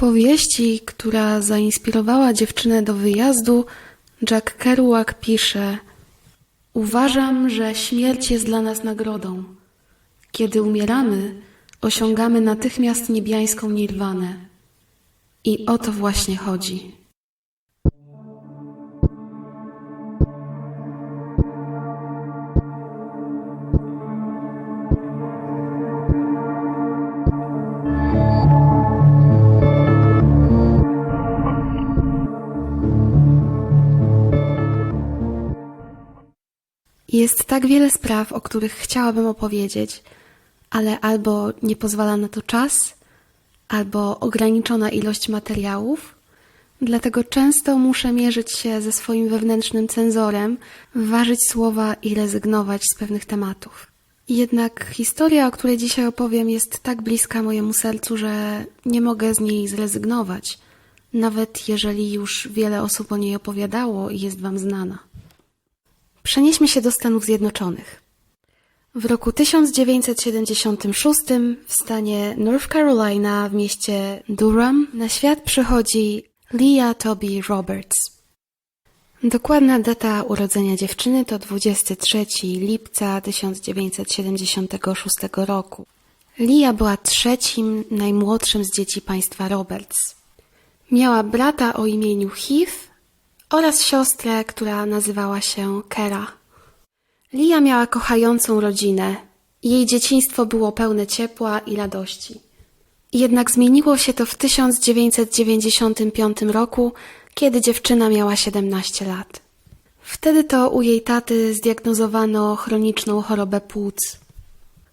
powieści, która zainspirowała dziewczynę do wyjazdu, Jack Kerouac pisze: Uważam, że śmierć jest dla nas nagrodą. Kiedy umieramy, osiągamy natychmiast niebiańską nirwanę. I o to właśnie chodzi. Jest tak wiele spraw, o których chciałabym opowiedzieć, ale albo nie pozwala na to czas, albo ograniczona ilość materiałów. Dlatego często muszę mierzyć się ze swoim wewnętrznym cenzorem, ważyć słowa i rezygnować z pewnych tematów. Jednak historia, o której dzisiaj opowiem, jest tak bliska mojemu sercu, że nie mogę z niej zrezygnować, nawet jeżeli już wiele osób o niej opowiadało i jest Wam znana. Przenieśmy się do Stanów Zjednoczonych. W roku 1976 w stanie North Carolina w mieście Durham na świat przychodzi Leah Toby Roberts. Dokładna data urodzenia dziewczyny to 23 lipca 1976 roku. Leah była trzecim najmłodszym z dzieci państwa Roberts. Miała brata o imieniu Heath oraz siostrę, która nazywała się Kera. Lia miała kochającą rodzinę. Jej dzieciństwo było pełne ciepła i radości. Jednak zmieniło się to w 1995 roku, kiedy dziewczyna miała 17 lat. Wtedy to u jej taty zdiagnozowano chroniczną chorobę płuc.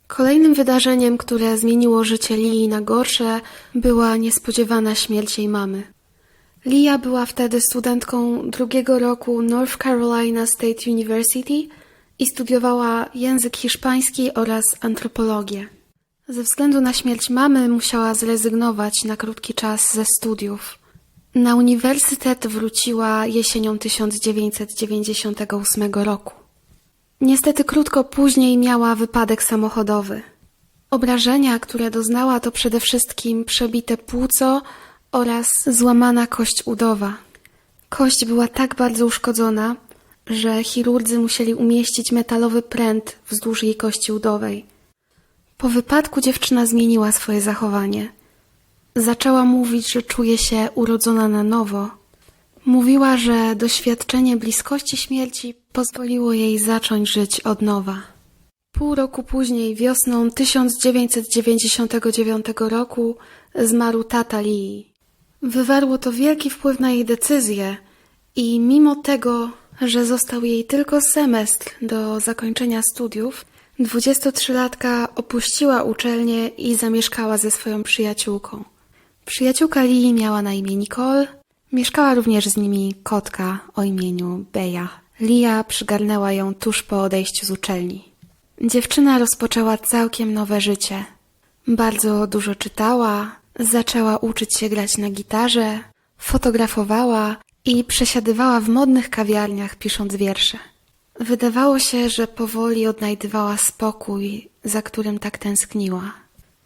Kolejnym wydarzeniem, które zmieniło życie Lii na gorsze, była niespodziewana śmierć jej mamy. Lia była wtedy studentką drugiego roku North Carolina State University i studiowała język hiszpański oraz antropologię. Ze względu na śmierć mamy musiała zrezygnować na krótki czas ze studiów. Na uniwersytet wróciła jesienią 1998 roku. Niestety krótko później miała wypadek samochodowy. Obrażenia, które doznała, to przede wszystkim przebite płuco oraz złamana kość udowa. Kość była tak bardzo uszkodzona, że chirurdzy musieli umieścić metalowy pręt wzdłuż jej kości udowej. Po wypadku dziewczyna zmieniła swoje zachowanie. Zaczęła mówić, że czuje się urodzona na nowo. Mówiła, że doświadczenie bliskości śmierci pozwoliło jej zacząć żyć od nowa. Pół roku później, wiosną 1999 roku, zmarł tata Lee. Wywarło to wielki wpływ na jej decyzję i mimo tego, że został jej tylko semestr do zakończenia studiów, 23-latka opuściła uczelnię i zamieszkała ze swoją przyjaciółką. Przyjaciółka Lee miała na imię Nicole, mieszkała również z nimi kotka o imieniu Beja. Lia przygarnęła ją tuż po odejściu z uczelni. Dziewczyna rozpoczęła całkiem nowe życie. Bardzo dużo czytała, zaczęła uczyć się grać na gitarze, fotografowała i przesiadywała w modnych kawiarniach pisząc wiersze. Wydawało się, że powoli odnajdywała spokój, za którym tak tęskniła.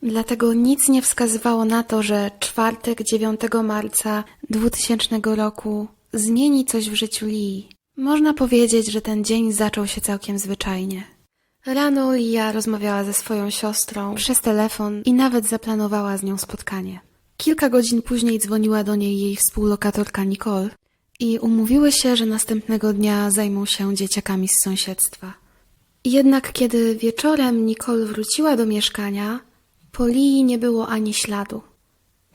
Dlatego nic nie wskazywało na to, że czwartek 9 marca 2000 roku zmieni coś w życiu Lee. Można powiedzieć, że ten dzień zaczął się całkiem zwyczajnie. Rano Lia rozmawiała ze swoją siostrą przez telefon i nawet zaplanowała z nią spotkanie. Kilka godzin później dzwoniła do niej jej współlokatorka Nicole i umówiły się, że następnego dnia zajmą się dzieciakami z sąsiedztwa. Jednak kiedy wieczorem Nicole wróciła do mieszkania, po Lii nie było ani śladu.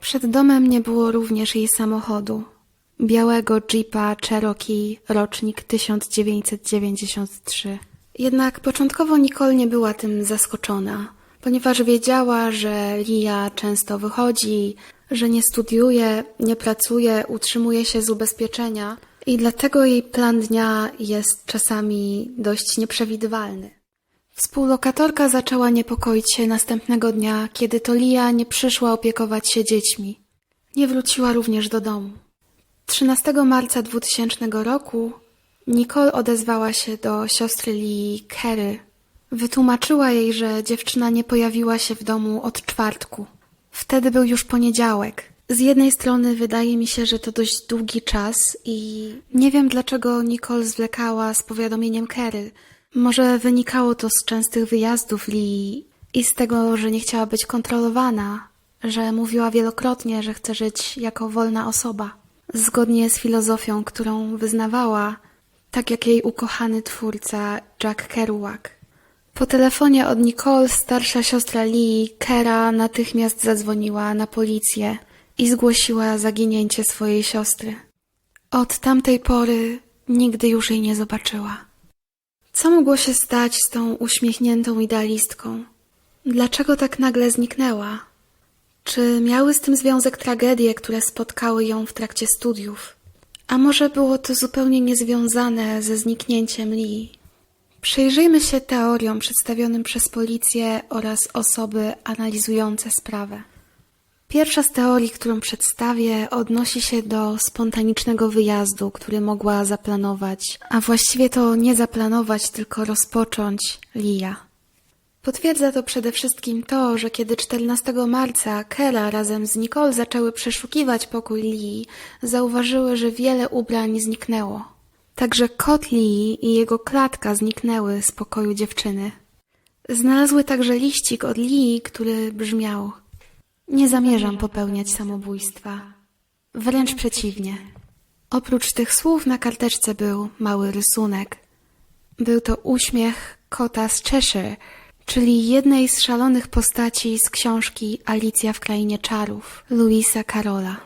Przed domem nie było również jej samochodu. Białego Jeepa Cherokee, rocznik 1993. Jednak początkowo Nicole nie była tym zaskoczona, ponieważ wiedziała, że Lia często wychodzi, że nie studiuje, nie pracuje, utrzymuje się z ubezpieczenia i dlatego jej plan dnia jest czasami dość nieprzewidywalny. Współlokatorka zaczęła niepokoić się następnego dnia, kiedy to Lia nie przyszła opiekować się dziećmi. Nie wróciła również do domu. 13 marca 2000 roku Nicole odezwała się do siostry Lee Kerry. Wytłumaczyła jej, że dziewczyna nie pojawiła się w domu od czwartku. Wtedy był już poniedziałek Z jednej strony wydaje mi się, że to dość długi czas i nie wiem dlaczego Nicole zwlekała z powiadomieniem Kerry. Może wynikało to z częstych wyjazdów Lee i z tego, że nie chciała być kontrolowana, że mówiła wielokrotnie, że chce żyć jako wolna osoba, zgodnie z filozofią, którą wyznawała, tak jak jej ukochany twórca Jack Kerouac. Po telefonie od Nicole starsza siostra Lee, Kera, natychmiast zadzwoniła na policję i zgłosiła zaginięcie swojej siostry. Od tamtej pory nigdy już jej nie zobaczyła. Co mogło się stać z tą uśmiechniętą idealistką? Dlaczego tak nagle zniknęła? Czy miały z tym związek tragedie, które spotkały ją w trakcie studiów? A może było to zupełnie niezwiązane ze zniknięciem Lee? Przyjrzyjmy się teoriom przedstawionym przez policję oraz osoby analizujące sprawę. Pierwsza z teorii, którą przedstawię, odnosi się do spontanicznego wyjazdu, który mogła zaplanować, a właściwie to nie zaplanować, tylko rozpocząć Lia. Potwierdza to przede wszystkim to, że kiedy 14 marca Kera razem z Nicole zaczęły przeszukiwać pokój Lee, zauważyły, że wiele ubrań zniknęło. Także kot Lee i jego klatka zniknęły z pokoju dziewczyny. Znalazły także liścik od Lee, który brzmiał Nie zamierzam popełniać samobójstwa. Wręcz przeciwnie. Oprócz tych słów na karteczce był mały rysunek. Był to uśmiech kota z Cheshire, czyli jednej z szalonych postaci z książki Alicja w Krainie Czarów, Louisa Carola.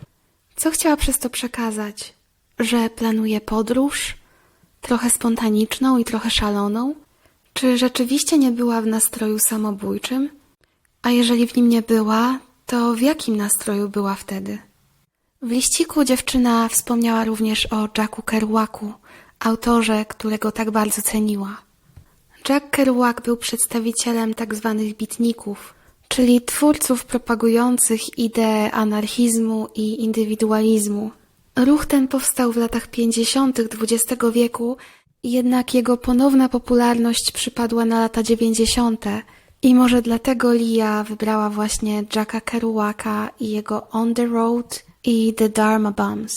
Co chciała przez to przekazać? Że planuje podróż? Trochę spontaniczną i trochę szaloną? Czy rzeczywiście nie była w nastroju samobójczym? A jeżeli w nim nie była, to w jakim nastroju była wtedy? W liściku dziewczyna wspomniała również o Jacku Kerouacu, autorze, którego tak bardzo ceniła. Jack Kerouac był przedstawicielem tzw. bitników, czyli twórców propagujących idee anarchizmu i indywidualizmu. Ruch ten powstał w latach 50. XX wieku, jednak jego ponowna popularność przypadła na lata 90. i może dlatego Lia wybrała właśnie Jacka Kerouaca i jego On the Road i The Dharma Bums.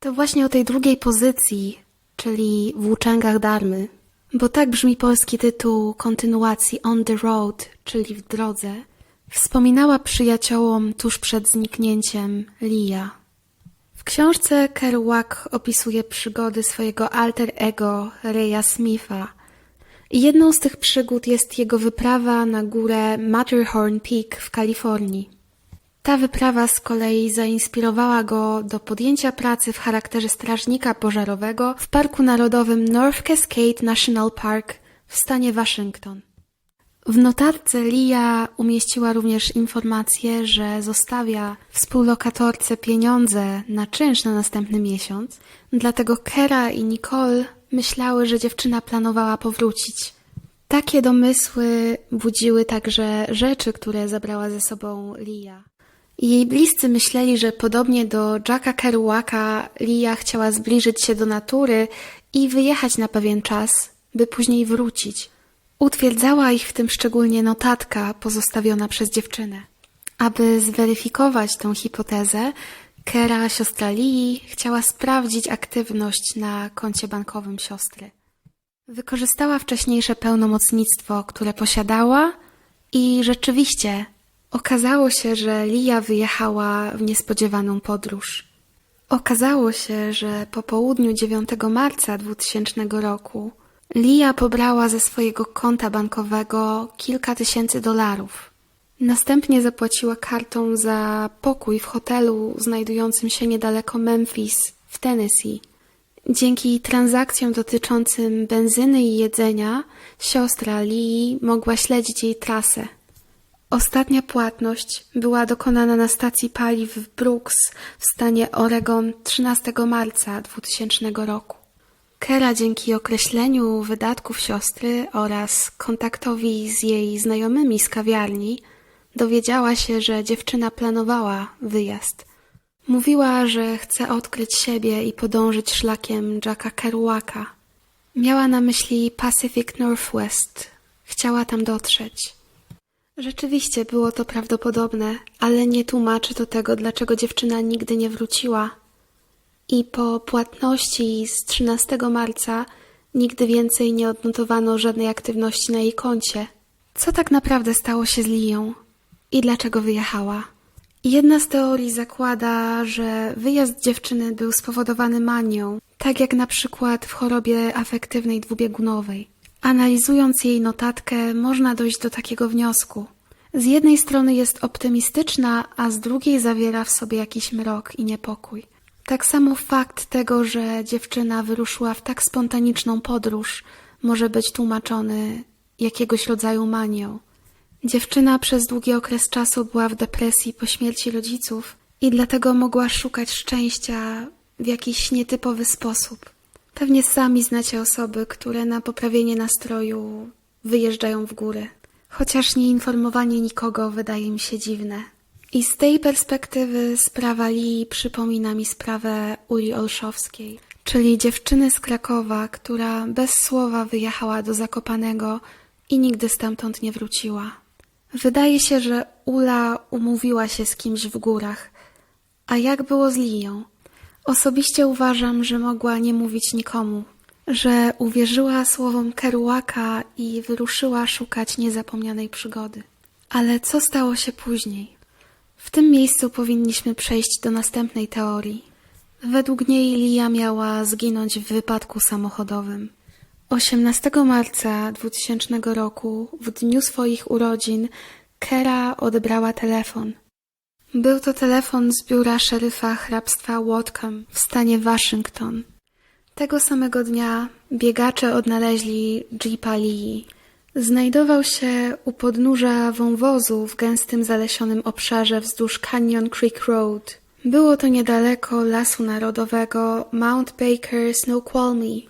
To właśnie o tej drugiej pozycji, czyli włóczęgach Darmy, bo tak brzmi polski tytuł kontynuacji On the Road, czyli w drodze, wspominała przyjaciołom tuż przed zniknięciem Lia. W książce Kerouac opisuje przygody swojego alter ego Reya Smitha. I jedną z tych przygód jest jego wyprawa na górę Matterhorn Peak w Kalifornii. Ta wyprawa z kolei zainspirowała go do podjęcia pracy w charakterze strażnika pożarowego w Parku Narodowym North Cascade National Park w stanie Waszyngton. W notatce Lia umieściła również informację, że zostawia współlokatorce pieniądze na czynsz na następny miesiąc, dlatego Kera i Nicole myślały, że dziewczyna planowała powrócić. Takie domysły budziły także rzeczy, które zabrała ze sobą Lia. Jej bliscy myśleli, że podobnie do Jacka Kerouaca, Lia chciała zbliżyć się do natury i wyjechać na pewien czas, by później wrócić. Utwierdzała ich w tym szczególnie notatka pozostawiona przez dziewczynę. Aby zweryfikować tę hipotezę, Kera, siostra Lee, chciała sprawdzić aktywność na koncie bankowym siostry. Wykorzystała wcześniejsze pełnomocnictwo, które posiadała i rzeczywiście okazało się, że Lia wyjechała w niespodziewaną podróż. Okazało się, że po południu 9 marca 2000 roku Lia pobrała ze swojego konta bankowego kilka tysięcy dolarów. Następnie zapłaciła kartą za pokój w hotelu znajdującym się niedaleko Memphis w Tennessee. Dzięki transakcjom dotyczącym benzyny i jedzenia, siostra Lee mogła śledzić jej trasę. Ostatnia płatność była dokonana na stacji paliw w Brooks w stanie Oregon 13 marca 2000 roku. Kera dzięki określeniu wydatków siostry oraz kontaktowi z jej znajomymi z kawiarni dowiedziała się, że dziewczyna planowała wyjazd. Mówiła, że chce odkryć siebie i podążyć szlakiem Jacka Kerouaca. Miała na myśli Pacific Northwest. Chciała tam dotrzeć. Rzeczywiście było to prawdopodobne, ale nie tłumaczy to tego, dlaczego dziewczyna nigdy nie wróciła. I po płatności z 13 marca nigdy więcej nie odnotowano żadnej aktywności na jej koncie. Co tak naprawdę stało się z Liją i dlaczego wyjechała? Jedna z teorii zakłada, że wyjazd dziewczyny był spowodowany manią, tak jak na przykład w chorobie afektywnej dwubiegunowej. Analizując jej notatkę, można dojść do takiego wniosku. Z jednej strony jest optymistyczna, a z drugiej zawiera w sobie jakiś mrok i niepokój. Tak samo fakt tego, że dziewczyna wyruszyła w tak spontaniczną podróż, może być tłumaczony jakiegoś rodzaju manią. Dziewczyna przez długi okres czasu była w depresji po śmierci rodziców i dlatego mogła szukać szczęścia w jakiś nietypowy sposób. Pewnie sami znacie osoby, które na poprawienie nastroju wyjeżdżają w góry. Chociaż nieinformowanie nikogo wydaje mi się dziwne. I z tej perspektywy sprawa Lee przypomina mi sprawę Uli Olszowskiej, czyli dziewczyny z Krakowa, która bez słowa wyjechała do Zakopanego i nigdy stamtąd nie wróciła. Wydaje się, że Ula umówiła się z kimś w górach. A jak było z Liją? Osobiście uważam, że mogła nie mówić nikomu, że uwierzyła słowom Kerouaka i wyruszyła szukać niezapomnianej przygody. Ale co stało się później? W tym miejscu powinniśmy przejść do następnej teorii. Według niej Lia miała zginąć w wypadku samochodowym. 18 marca 2000 roku, w dniu swoich urodzin, Kera odebrała telefon. Był to telefon z biura szeryfa hrabstwa Whatcom w stanie Waszyngton. Tego samego dnia biegacze odnaleźli Jeepa Lee. Znajdował się u podnóża wąwozu w gęstym zalesionym obszarze wzdłuż Canyon Creek Road. Było to niedaleko Lasu Narodowego Mount Baker Snoqualmie.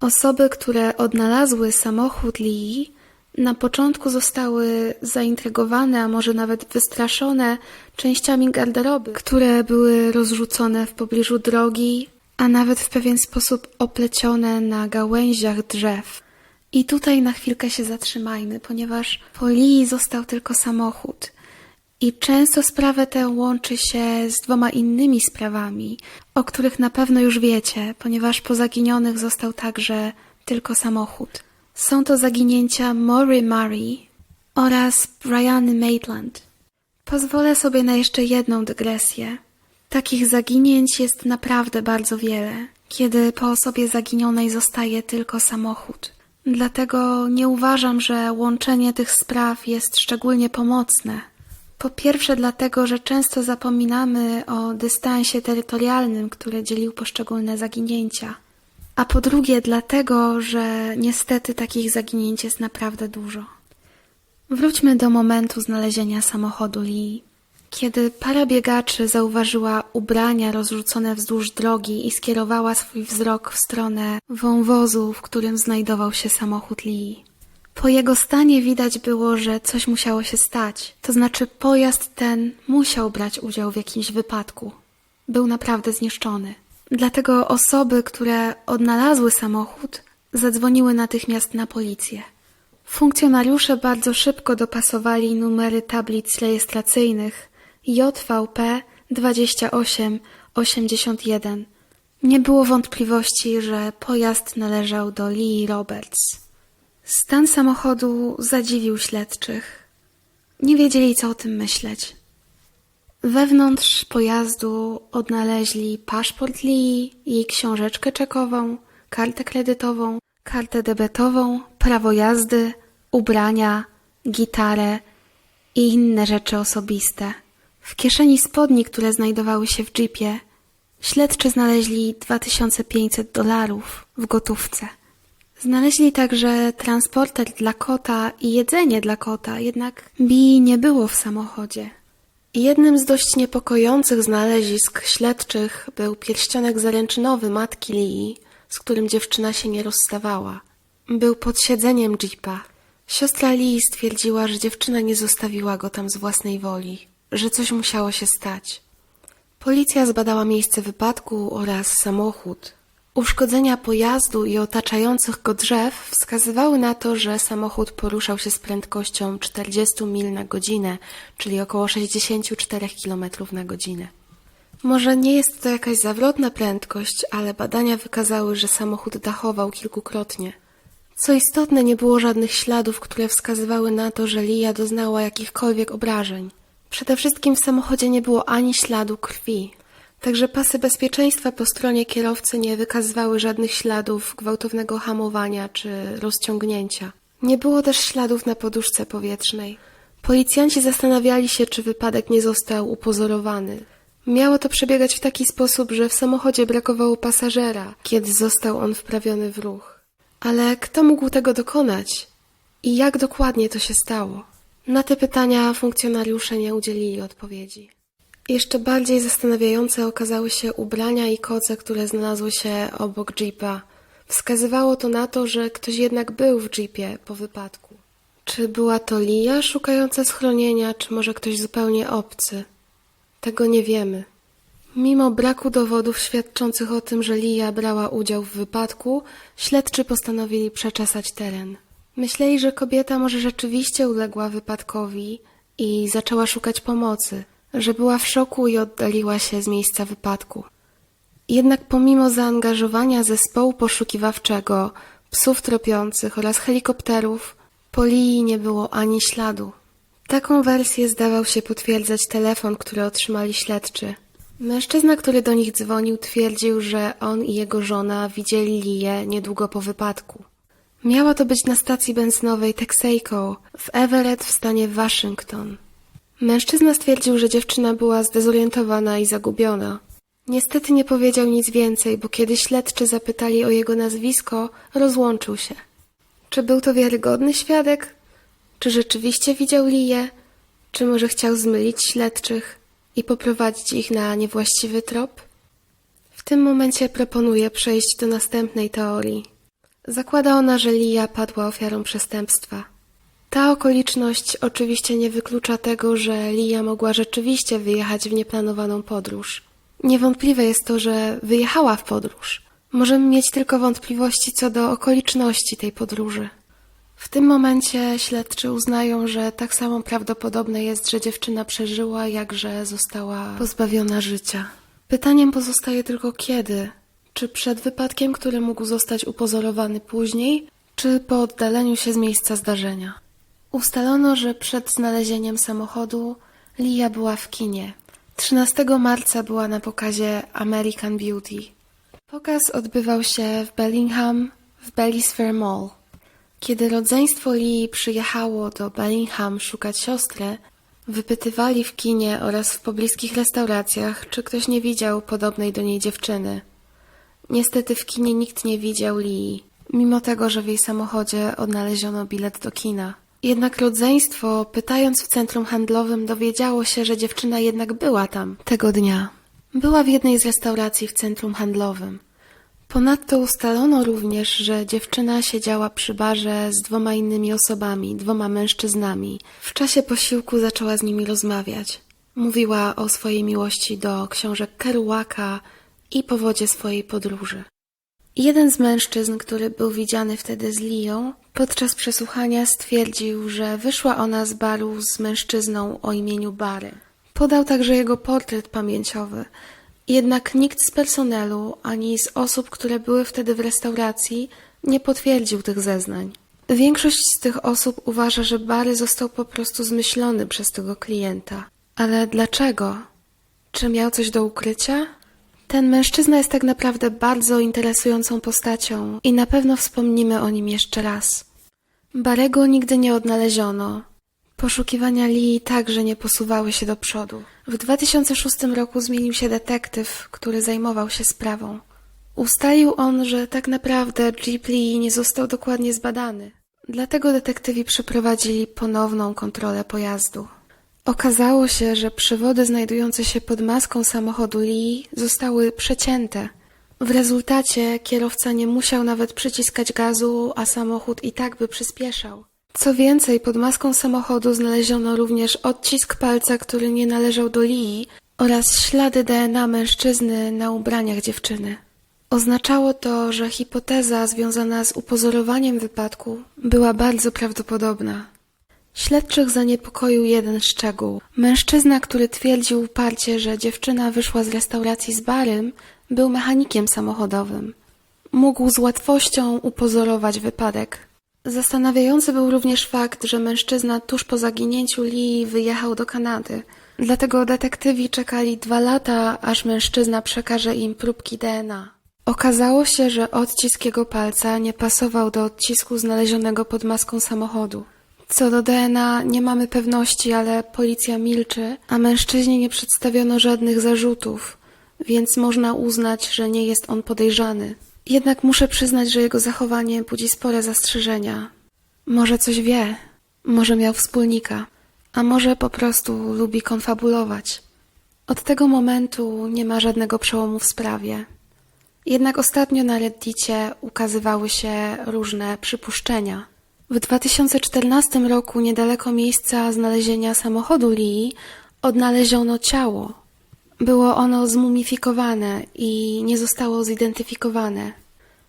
Osoby, które odnalazły samochód Lee, na początku zostały zaintrygowane, a może nawet wystraszone częściami garderoby, które były rozrzucone w pobliżu drogi, a nawet w pewien sposób oplecione na gałęziach drzew. I tutaj na chwilkę się zatrzymajmy, ponieważ po Lee został tylko samochód. I często sprawę tę łączy się z dwoma innymi sprawami, o których na pewno już wiecie, ponieważ po zaginionych został także tylko samochód. Są to zaginięcia Maury Murray oraz Briany Maitland. Pozwolę sobie na jeszcze jedną dygresję. Takich zaginięć jest naprawdę bardzo wiele, kiedy po osobie zaginionej zostaje tylko samochód. Dlatego nie uważam, że łączenie tych spraw jest szczególnie pomocne. Po pierwsze, dlatego, że często zapominamy o dystansie terytorialnym, który dzielił poszczególne zaginięcia. A po drugie, dlatego, że niestety takich zaginięć jest naprawdę dużo. Wróćmy do momentu znalezienia samochodu Lee. Kiedy para biegaczy zauważyła ubrania rozrzucone wzdłuż drogi i skierowała swój wzrok w stronę wąwozu, w którym znajdował się samochód Lee. Po jego stanie widać było, że coś musiało się stać. To znaczy pojazd ten musiał brać udział w jakimś wypadku. Był naprawdę zniszczony. Dlatego osoby, które odnalazły samochód, zadzwoniły natychmiast na policję. Funkcjonariusze bardzo szybko dopasowali numery tablic rejestracyjnych JVP 2881. Nie było wątpliwości, że pojazd należał do Lee Roberts. Stan samochodu zadziwił śledczych. Nie wiedzieli, co o tym myśleć. Wewnątrz pojazdu odnaleźli paszport Lee, jej książeczkę czekową, kartę kredytową, kartę debetową, prawo jazdy, ubrania, gitarę i inne rzeczy osobiste. W kieszeni spodni, które znajdowały się w jeepie, śledczy znaleźli 2500 dolarów w gotówce. Znaleźli także transporter dla kota i jedzenie dla kota, jednak Bi nie było w samochodzie. Jednym z dość niepokojących znalezisk śledczych był pierścionek zaręczynowy matki Lee, z którym dziewczyna się nie rozstawała. Był pod siedzeniem jeepa. Siostra Lee stwierdziła, że dziewczyna nie zostawiła go tam z własnej woli, że coś musiało się stać. Policja zbadała miejsce wypadku oraz samochód. Uszkodzenia pojazdu i otaczających go drzew wskazywały na to, że samochód poruszał się z prędkością 40 mil na godzinę, czyli około 64 km na godzinę. Może nie jest to jakaś zawrotna prędkość, ale badania wykazały, że samochód dachował kilkukrotnie. Co istotne, nie było żadnych śladów, które wskazywały na to, że Lia doznała jakichkolwiek obrażeń. Przede wszystkim w samochodzie nie było ani śladu krwi. Także pasy bezpieczeństwa po stronie kierowcy nie wykazywały żadnych śladów gwałtownego hamowania czy rozciągnięcia. Nie było też śladów na poduszce powietrznej. Policjanci zastanawiali się, czy wypadek nie został upozorowany. Miało to przebiegać w taki sposób, że w samochodzie brakowało pasażera, kiedy został on wprawiony w ruch. Ale kto mógł tego dokonać? I jak dokładnie to się stało? Na te pytania funkcjonariusze nie udzielili odpowiedzi. Jeszcze bardziej zastanawiające okazały się ubrania i koce, które znalazły się obok jeepa. Wskazywało to na to, że ktoś jednak był w jeepie po wypadku. Czy była to Lia szukająca schronienia, czy może ktoś zupełnie obcy? Tego nie wiemy. Mimo braku dowodów świadczących o tym, że Lia brała udział w wypadku, śledczy postanowili przeczesać teren. Myśleli, że kobieta może rzeczywiście uległa wypadkowi i zaczęła szukać pomocy, że była w szoku i oddaliła się z miejsca wypadku. Jednak pomimo zaangażowania zespołu poszukiwawczego, psów tropiących oraz helikopterów, po Lii nie było ani śladu. Taką wersję zdawał się potwierdzać telefon, który otrzymali śledczy. Mężczyzna, który do nich dzwonił, twierdził, że on i jego żona widzieli Liję niedługo po wypadku. Miała to być na stacji benzynowej Texaco w Everett w stanie Waszyngton. Mężczyzna stwierdził, że dziewczyna była zdezorientowana i zagubiona. Niestety nie powiedział nic więcej, bo kiedy śledczy zapytali o jego nazwisko, rozłączył się. Czy był to wiarygodny świadek? Czy rzeczywiście widział Liję? Czy może chciał zmylić śledczych i poprowadzić ich na niewłaściwy trop? W tym momencie proponuję przejść do następnej teorii. Zakłada ona, że Lia padła ofiarą przestępstwa. Ta okoliczność oczywiście nie wyklucza tego, że Lia mogła rzeczywiście wyjechać w nieplanowaną podróż. Niewątpliwe jest to, że wyjechała w podróż. Możemy mieć tylko wątpliwości co do okoliczności tej podróży. W tym momencie śledczy uznają, że tak samo prawdopodobne jest, że dziewczyna przeżyła, jak że została pozbawiona życia. Pytaniem pozostaje tylko kiedy. Czy przed wypadkiem, który mógł zostać upozorowany później, czy po oddaleniu się z miejsca zdarzenia? Ustalono, że przed znalezieniem samochodu Lia była w kinie. 13 marca była na pokazie American Beauty. Pokaz odbywał się w Bellingham w Bellis Fair Mall. Kiedy rodzeństwo Lee przyjechało do Bellingham szukać siostry, wypytywali w kinie oraz w pobliskich restauracjach, czy ktoś nie widział podobnej do niej dziewczyny. Niestety w kinie nikt nie widział Lee, mimo tego, że w jej samochodzie odnaleziono bilet do kina. Jednak rodzeństwo, pytając w centrum handlowym, dowiedziało się, że dziewczyna jednak była tam tego dnia. Była w jednej z restauracji w centrum handlowym. Ponadto ustalono również, że dziewczyna siedziała przy barze z dwoma innymi osobami, dwoma mężczyznami. W czasie posiłku zaczęła z nimi rozmawiać. Mówiła o swojej miłości do książek Kerouaka i powodzie swojej podróży. Jeden z mężczyzn, który był widziany wtedy z Lią, podczas przesłuchania stwierdził, że wyszła ona z baru z mężczyzną o imieniu Bary. Podał także jego portret pamięciowy, jednak nikt z personelu ani z osób, które były wtedy w restauracji, nie potwierdził tych zeznań. Większość z tych osób uważa, że Bary został po prostu zmyślony przez tego klienta. Ale dlaczego? Czy miał coś do ukrycia? Ten mężczyzna jest tak naprawdę bardzo interesującą postacią i na pewno wspomnimy o nim jeszcze raz. Barego nigdy nie odnaleziono. Poszukiwania Lee także nie posuwały się do przodu. W 2006 roku zmienił się detektyw, który zajmował się sprawą. Ustalił on, że tak naprawdę Jeep Lee nie został dokładnie zbadany. Dlatego detektywi przeprowadzili ponowną kontrolę pojazdu. Okazało się, że przewody znajdujące się pod maską samochodu Lee zostały przecięte. W rezultacie kierowca nie musiał nawet przyciskać gazu, a samochód i tak by przyspieszał. Co więcej, pod maską samochodu znaleziono również odcisk palca, który nie należał do Lee oraz ślady DNA mężczyzny na ubraniach dziewczyny. Oznaczało to, że hipoteza związana z upozorowaniem wypadku była bardzo prawdopodobna. Śledczych zaniepokoił jeden szczegół. Mężczyzna, który twierdził uparcie, że dziewczyna wyszła z restauracji z barem, był mechanikiem samochodowym. Mógł z łatwością upozorować wypadek. Zastanawiający był również fakt, że mężczyzna tuż po zaginięciu Lee wyjechał do Kanady. Dlatego detektywi czekali dwa lata, aż mężczyzna przekaże im próbki DNA. Okazało się, że odcisk jego palca nie pasował do odcisku znalezionego pod maską samochodu. Co do DNA nie mamy pewności, ale policja milczy, a mężczyźnie nie przedstawiono żadnych zarzutów, więc można uznać, że nie jest on podejrzany. Jednak muszę przyznać, że jego zachowanie budzi spore zastrzeżenia. Może coś wie, może miał wspólnika, a może po prostu lubi konfabulować. Od tego momentu nie ma żadnego przełomu w sprawie. Jednak ostatnio na Reddicie ukazywały się różne przypuszczenia. W 2014 roku niedaleko miejsca znalezienia samochodu Lee odnaleziono ciało. Było ono zmumifikowane i nie zostało zidentyfikowane.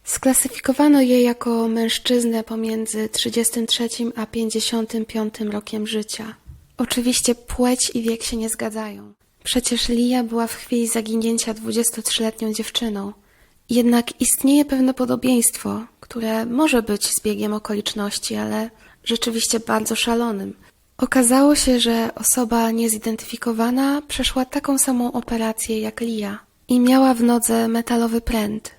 Sklasyfikowano je jako mężczyznę pomiędzy 33 a 55 rokiem życia. Oczywiście płeć i wiek się nie zgadzają. Przecież Lia była w chwili zaginięcia 23-letnią dziewczyną. Jednak istnieje pewne podobieństwo, które może być zbiegiem okoliczności, ale rzeczywiście bardzo szalonym. Okazało się, że osoba niezidentyfikowana przeszła taką samą operację jak Lia i miała w nodze metalowy pręt.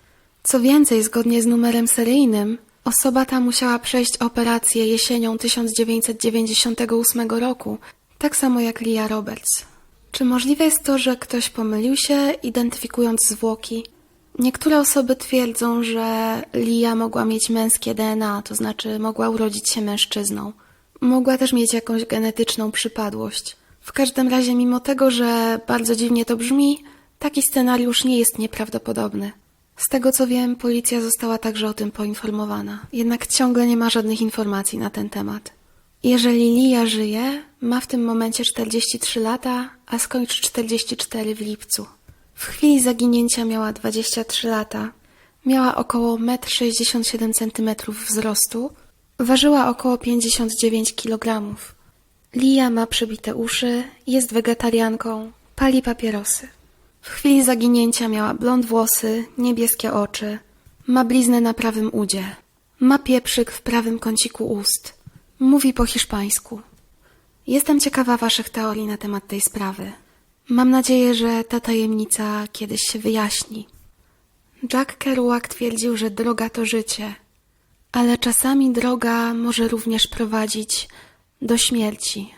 Co więcej, zgodnie z numerem seryjnym, osoba ta musiała przejść operację jesienią 1998 roku, tak samo jak Lia Roberts. Czy możliwe jest to, że ktoś pomylił się, identyfikując zwłoki? Niektóre osoby twierdzą, że Lia mogła mieć męskie DNA, to znaczy mogła urodzić się mężczyzną. Mogła też mieć jakąś genetyczną przypadłość. W każdym razie, mimo tego, że bardzo dziwnie to brzmi, taki scenariusz nie jest nieprawdopodobny. Z tego co wiem, policja została także o tym poinformowana, jednak ciągle nie ma żadnych informacji na ten temat. Jeżeli Lia żyje, ma w tym momencie 43 lata, a skończy 44 w lipcu. W chwili zaginięcia miała 23 lata. Miała około 1,67 m wzrostu. Ważyła około 59 kg. Lia ma przebite uszy, jest wegetarianką, pali papierosy. W chwili zaginięcia miała blond włosy, niebieskie oczy. Ma bliznę na prawym udzie. Ma pieprzyk w prawym kąciku ust. Mówi po hiszpańsku. Jestem ciekawa Waszych teorii na temat tej sprawy. Mam nadzieję, że ta tajemnica kiedyś się wyjaśni. Jack Kerouac twierdził, że droga to życie, ale czasami droga może również prowadzić do śmierci.